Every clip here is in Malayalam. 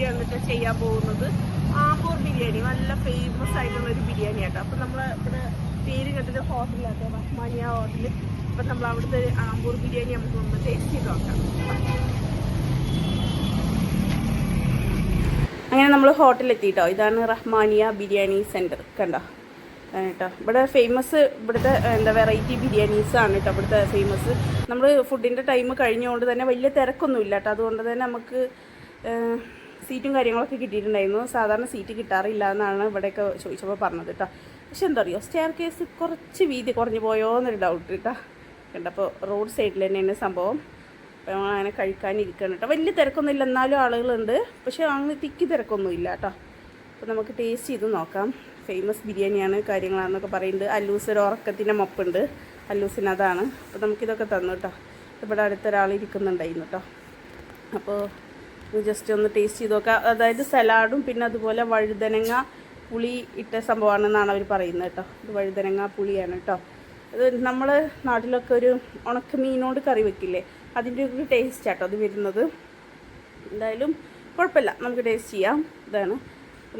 ചെയ്യാൻ പോകുന്നത്. ആമ്പൂർ ബിരിയാണി നല്ല ഫേമസ് ആയിട്ടുള്ള ഒരു ബിരിയാണി ആട്ടോ അപ്പം നമ്മൾ ഇവിടെ പേര് കണ്ടിട്ട് ഹോട്ടലാണ് റഹ്മാനിയ ഹോട്ടൽ അപ്പം നമ്മൾ അവിടുത്തെ ആമ്പൂർ ബിരിയാണി നമുക്ക് ഒന്ന് ടേസ്റ്റ് ചെയ്ത് നോക്കാം. അങ്ങനെ നമ്മൾ ഹോട്ടലിലെത്തിയിട്ടോ ഇതാണ് റഹ്മാനിയ ബിരിയാണി സെന്റർ കണ്ടോ? കേട്ടോ. ഇവിടെ ഫേമസ് ഇവിടുത്തെ എന്താ വെറൈറ്റി ബിരിയാണീസ് ആണ് കേട്ടോ ഇവിടുത്തെ ഫേമസ് നമ്മൾ ഫുഡിന്റെ ടൈം കഴിഞ്ഞുകൊണ്ട് തന്നെ വലിയ തിരക്കൊന്നും ഇല്ല കേട്ടോ. അതുകൊണ്ട് തന്നെ നമുക്ക് സീറ്റും കാര്യങ്ങളൊക്കെ കിട്ടിയിട്ടുണ്ടായിരുന്നു. സാധാരണ സീറ്റ് കിട്ടാറില്ല എന്നാണ് ഇവിടെയൊക്കെ ചോദിച്ചപ്പോൾ പറഞ്ഞത് കേട്ടോ പക്ഷെ എന്താ പറയുക സ്റ്റെയർ കേസ് കുറച്ച് വീതി കുറഞ്ഞു പോയോ എന്നൊരു ഡൗട്ട് കേട്ടോ കണ്ടപ്പോൾ റോഡ് സൈഡിൽ തന്നെയാണ് സംഭവം. അപ്പോൾ ഞങ്ങൾ അങ്ങനെ കഴിക്കാനിരിക്കണം കേട്ടോ വലിയ തിരക്കൊന്നും ഇല്ല എന്നാലും ആളുകളുണ്ട്. പക്ഷേ അങ്ങനെ തിക്കി തിരക്കൊന്നും ഇല്ല കേട്ടോ അപ്പോൾ നമുക്ക് ടേസ്റ്റ് ചെയ്ത് നോക്കാം. ഫേമസ് ബിരിയാണിയാണ് കാര്യങ്ങളാണെന്നൊക്കെ പറയുന്നുണ്ട്. അല്ലൂസ് ഒരു ഉറക്കത്തിന്റെ മപ്പുണ്ട്. അല്ലൂസിന് അതാണ്. അപ്പോൾ നമുക്കിതൊക്കെ തന്നു കേട്ടോ ഇവിടെ അടുത്തൊരാൾ ഇരിക്കുന്നുണ്ടായിരുന്നു കേട്ടോ അപ്പോൾ ജസ്റ്റ് ഒന്ന് ടേസ്റ്റ് ചെയ്ത് നോക്കാം. അതായത് സലാഡും പിന്നെ അതുപോലെ വഴുതനങ്ങ പുളി ഇട്ട സംഭവമാണെന്നാണ് അവർ പറയുന്നത് കേട്ടോ. ഇത് വഴുതനങ്ങ പുളിയാണ് കേട്ടോ. അത് നമ്മൾ നാട്ടിലൊക്കെ ഒരു ഉണക്ക മീനോട് കറി വെക്കില്ലേ അതിന്റെ ഒരു ടേസ്റ്റ് ആട്ടോ അത് വരുന്നത്. എന്തായാലും കുഴപ്പമില്ല നമുക്ക് ടേസ്റ്റ് ചെയ്യാം. ഇതാണ്.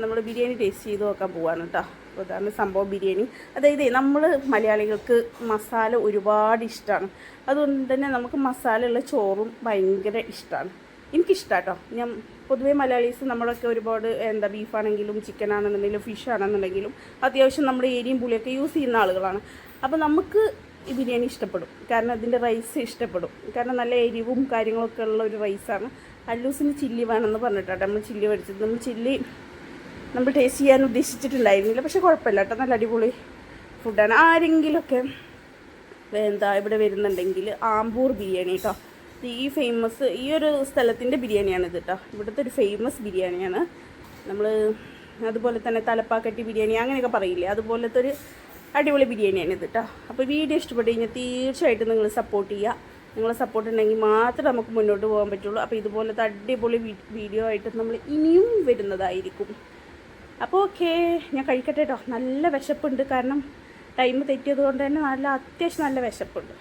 നമ്മൾ ബിരിയാണി ടേസ്റ്റ് ചെയ്ത് നോക്കാൻ പോവാണ് കേട്ടോ. അപ്പോൾ ഇതാണ് സംഭവം ബിരിയാണി. അതായത് നമ്മൾ മലയാളികൾക്ക് മസാല ഒരുപാട് ഇഷ്ടമാണ് അതുകൊണ്ട് തന്നെ നമുക്ക് മസാലയുള്ള ചോറും ഭയങ്കര ഇഷ്ടമാണ് എനിക്കിഷ്ടമാണ് കേട്ടോ ഞാൻ പൊതുവേ മലയാളീസ് നമ്മളൊക്കെ ഒരുപാട് എന്താ ബീഫാണെങ്കിലും ചിക്കൻ ആണെന്നുണ്ടെങ്കിലും ഫിഷ് ആണെന്നുണ്ടെങ്കിലും അത്യാവശ്യം നമ്മുടെ ഏരിയയും പുളിയൊക്കെ യൂസ് ചെയ്യുന്ന ആളുകളാണ്. അപ്പോൾ നമുക്ക് ഈ ബിരിയാണി ഇഷ്ടപ്പെടും. കാരണം അതിന്റെ റൈസ് ഇഷ്ടപ്പെടും. കാരണം നല്ല എരിവും കാര്യങ്ങളൊക്കെ ഉള്ള ഒരു റൈസാണ് അല്ലൂസിന് ചില്ലി വേണമെന്ന് പറഞ്ഞിട്ടാണ് നമ്മൾ ചില്ലി മേടിച്ചത്. നമ്മൾ ചില്ലി നമ്മൾ ടേസ്റ്റ് ചെയ്യാൻ ഉദ്ദേശിച്ചിട്ടുണ്ടായിരുന്നില്ല. പക്ഷേ കുഴപ്പമില്ല കേട്ടോ. നല്ല അടിപൊളി ഫുഡാണ് ആരെങ്കിലുമൊക്കെ എന്താ ഇവിടെ വരുന്നുണ്ടെങ്കിൽ ആമ്പൂർ ബിരിയാണി കേട്ടോ. ഈ ഫേമസ് ഈ ഒരു സ്ഥലത്തിന്റെ ബിരിയാണിയാണ് ഇത് കേട്ടോ ഇവിടുത്തെ ഒരു ഫേമസ് ബിരിയാണിയാണ്. നമ്മൾ അതുപോലെ തന്നെ തലപ്പാക്കട്ടി ബിരിയാണി അങ്ങനെയൊക്കെ പറയില്ലേ? അതുപോലത്തെ ഒരു അടിപൊളി ബിരിയാണിയാണ് ഇത് കേട്ടോ അപ്പോൾ വീഡിയോ ഇഷ്ടപ്പെട്ട് കഴിഞ്ഞാൽ തീർച്ചയായിട്ടും നിങ്ങൾ സപ്പോർട്ട് ചെയ്യുക. നിങ്ങളെ സപ്പോർട്ട് ഉണ്ടെങ്കിൽ മാത്രമേ നമുക്ക് മുന്നോട്ട് പോകാൻ പറ്റുള്ളൂ. അപ്പോൾ ഇതുപോലത്തെ അടിപൊളി വീഡിയോ ആയിട്ട് നമ്മൾ ഇനിയും വരുന്നതായിരിക്കും. അപ്പോൾ ഓക്കെ ഞാൻ കഴിക്കട്ടെ കേട്ടോ നല്ല വിശപ്പുണ്ട്. കാരണം ടൈം തെറ്റിയത് കൊണ്ട് തന്നെ നല്ല അത്യാവശ്യം നല്ല വിശപ്പുണ്ട്.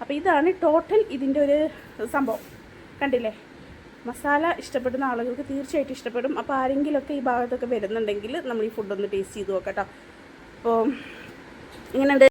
അപ്പോൾ ഇതാണ് ടോട്ടൽ ഇതിന്റെ ഒരു സംഭവം. കണ്ടില്ലേ? മസാല ഇഷ്ടപ്പെടുന്ന ആളുകൾക്ക് തീർച്ചയായിട്ടും ഇഷ്ടപ്പെടും. അപ്പോൾ ആരെങ്കിലുമൊക്കെ ഈ ഭാഗത്തൊക്കെ വരുന്നുണ്ടെങ്കിൽ നമ്മൾ ഈ ഫുഡൊന്ന് ടേസ്റ്റ് ചെയ്ത് നോക്കാം കേട്ടോ അപ്പോൾ ഇങ്ങനെയുണ്ട്